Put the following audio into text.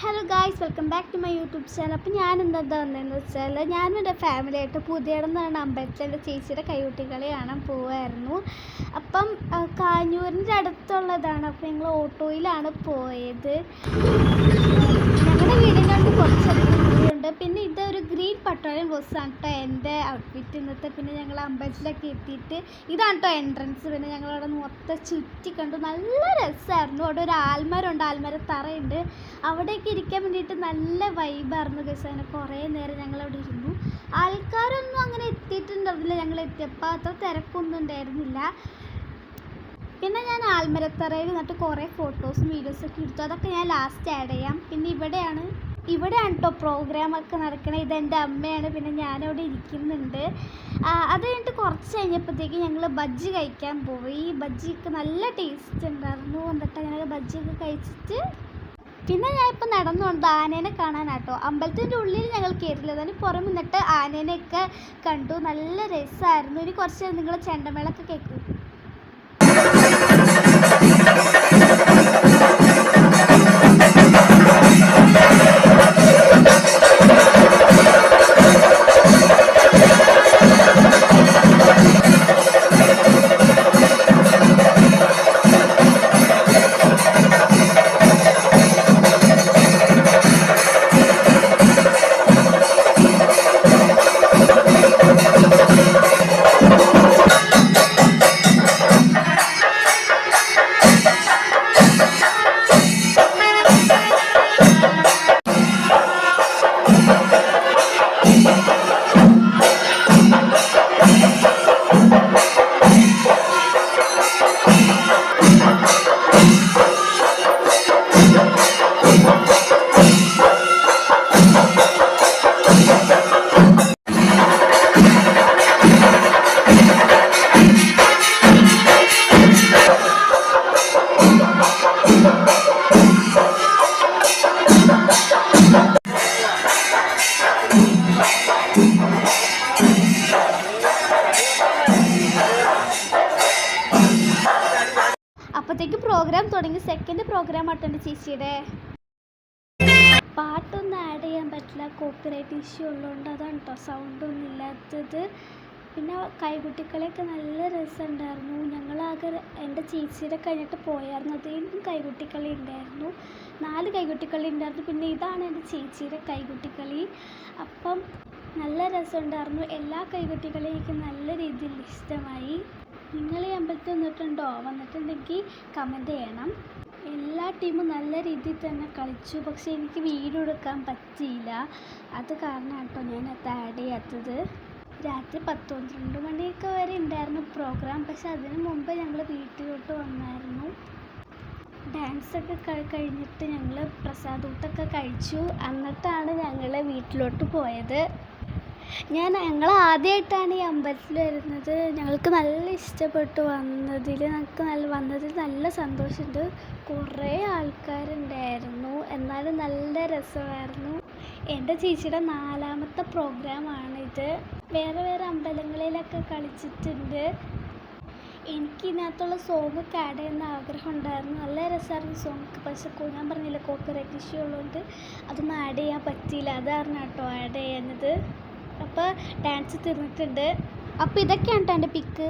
Hello guys welcome back to my YouTube channel അപ്പോൾ ഞാൻ എന്താ വന്നതെന്ന് വെച്ചാൽ ഞാനും എന്റെ ഫാമിലിയായിട്ട് പുതിയടന്നാണ് അമ്പലത്തിൽ എന്റെ ചേച്ചിയുടെ കൈകുട്ടികളെ കാണാൻ പോവായിരുന്നു. അപ്പം കാഞ്ഞൂരിന്റെ അടുത്തുള്ളതാണ്. അപ്പോൾ ഞങ്ങൾ ഓട്ടോയിലാണ് പോയത്. ഔട്ട്ഫിറ്റ് ഇന്നത്തെ പിന്നെ ഞങ്ങൾ അമ്പലത്തിലൊക്കെ എത്തിയിട്ട് ഇതാണ് കേട്ടോ എൻട്രൻസ് പിന്നെ ഞങ്ങളവിടെ മൊത്തം ചുറ്റി കണ്ടു. നല്ല രസമായിരുന്നു അവിടെ ഒരു ആൽമരമുണ്ട്. ആൽമര തറയുണ്ട്. അവിടേക്ക് ഇരിക്കാൻ വേണ്ടിയിട്ട് നല്ല വൈബായിരുന്നു ഗസ് അങ്ങനെ കുറേ നേരം ഞങ്ങൾ അവിടെ ഇരുന്നു. ആൾക്കാരൊന്നും അങ്ങനെ എത്തിയിട്ടുണ്ടായിരുന്നില്ല. ഞങ്ങൾ എത്തിയപ്പോൾ അത്ര തിരക്കൊന്നും ഉണ്ടായിരുന്നില്ല. പിന്നെ ഞാൻ ആൽമരത്തറയിൽ നിന്നിട്ട് കുറേ ഫോട്ടോസും വീഡിയോസൊക്കെ എടുത്തു. അതൊക്കെ ഞാൻ ലാസ്റ്റ് ആഡ് ചെയ്യാം. പിന്നെ ഇവിടെയാണ് ഇവിടെയാണ് കേട്ടോ പ്രോഗ്രാമൊക്കെ നടക്കണത് ഇതെന്റെ അമ്മയാണ്. പിന്നെ ഞാനവിടെ ഇരിക്കുന്നുണ്ട്. അത് കഴിഞ്ഞിട്ട് കുറച്ച് കഴിഞ്ഞപ്പോഴത്തേക്ക് ഞങ്ങൾ ബജ്ജി കഴിക്കാൻ പോയി. ബജ്ജിയൊക്കെ നല്ല ടേസ്റ്റ് ഉണ്ടായിരുന്നു. എന്നിട്ട് ഞങ്ങൾ ബജ്ജിയൊക്കെ കഴിച്ചിട്ട് പിന്നെ ഞാൻ ഇപ്പം നടന്നു വന്നത് ആനേനെ കാണാനാട്ടോ. അമ്പലത്തിന്റെ ഉള്ളിൽ ഞങ്ങൾ കയറില്ല അതിന് പുറമെ നിന്നിട്ട് ആനേനെയൊക്കെ കണ്ടു. നല്ല രസമായിരുന്നു ഇനി കുറച്ച് നേരം നിങ്ങൾ ചെണ്ടമേളൊക്കെ കേൾക്കും. അപ്പോഴത്തേക്ക് പ്രോഗ്രാം തുടങ്ങി. സെക്കൻഡ് പ്രോഗ്രാം ആട്ടുണ്ട് ചേച്ചിയുടെ. പാട്ടൊന്നും ആഡ് ചെയ്യാൻ പറ്റില്ല. കോപ്പിറൈറ്റ് ഇഷ്യൂ ഉള്ളതുകൊണ്ട് അതാണ് കേട്ടോ സൗണ്ടൊന്നും ഇല്ലാത്തത്. പിന്നെ കൈകുട്ടിക്കളിയൊക്കെ നല്ല രസമുണ്ടായിരുന്നു. ഞങ്ങളാകെ എന്റെ ചേച്ചിയുടെ കഴിഞ്ഞിട്ട് പോയായിരുന്നു. അതിലും കൈകുട്ടിക്കളി ഉണ്ടായിരുന്നു. നാല് കൈകുട്ടിക്കളി ഉണ്ടായിരുന്നു. പിന്നെ ഇതാണ് എന്റെ ചേച്ചിയുടെ കൈകുട്ടിക്കളി അപ്പം നല്ല രസമുണ്ടായിരുന്നു. എല്ലാ കൈകുട്ടികളെയും എനിക്ക് നല്ല രീതിയിൽ ഇഷ്ടമായി. നിങ്ങൾ ഈ അമ്പലത്തിൽ വന്നിട്ടുണ്ടോ? വന്നിട്ടുണ്ടെങ്കിൽ കമന്റ് ചെയ്യണം. എല്ലാ ടീമും നല്ല രീതിയിൽ തന്നെ കളിച്ചു. പക്ഷേ എനിക്ക് വീഡിയോ എടുക്കാൻ പറ്റിയില്ല. അത് കാരണമാണ് കേട്ടോ ഞാൻ അത് ആഡ് ചെയ്യാത്തത്. രാത്രി പത്ത് പന്ത്രണ്ട് മണിയൊക്കെ വരെ ഉണ്ടായിരുന്നു പ്രോഗ്രാം പക്ഷെ അതിന് മുമ്പ് ഞങ്ങൾ വീട്ടിലോട്ട് വന്നായിരുന്നു. ഡാൻസൊക്കെ കഴിഞ്ഞിട്ട് ഞങ്ങൾ പ്രസാദൂട്ടൊക്കെ കഴിച്ചു. എന്നിട്ടാണ് ഞങ്ങൾ വീട്ടിലോട്ട് പോയത്. ഞാൻ ഞങ്ങൾ ആദ്യമായിട്ടാണ് ഈ അമ്പലത്തിൽ വരുന്നത്. ഞങ്ങൾക്ക് നല്ല ഇഷ്ടപ്പെട്ടു വന്നതിൽ ഞങ്ങൾക്ക് നല്ല വന്നതിൽ നല്ല സന്തോഷമുണ്ട്. കുറേ ആൾക്കാരുണ്ടായിരുന്നു. എന്നാലും നല്ല രസമായിരുന്നു. എന്റെ ചേച്ചിയുടെ നാലാമത്തെ പ്രോഗ്രാമാണിത് വേറെ വേറെ അമ്പലങ്ങളിലൊക്കെ കളിച്ചിട്ടുണ്ട്. എനിക്ക് ഇതിനകത്തുള്ള സോങ് ഒക്കെ ആഡ് ചെയ്യുന്ന ആഗ്രഹം ഉണ്ടായിരുന്നു നല്ല രസമായിരുന്നു സോങ് പക്ഷെ ഞാൻ പറഞ്ഞില്ല കോപ്പിറൈറ്റ് ഇഷ്യൂ ഉള്ളതുകൊണ്ട് അതൊന്നും ആഡ് ചെയ്യാൻ പറ്റിയില്ല. അതായിരുന്നു കേട്ടോ ആഡ് ചെയ്യുന്നത്. അപ്പോൾ ഡാൻസ് തീർന്നിട്ടുണ്ട്. അപ്പോൾ ഇതൊക്കെയാണ് കേട്ടോ എന്റെ പിക്ക്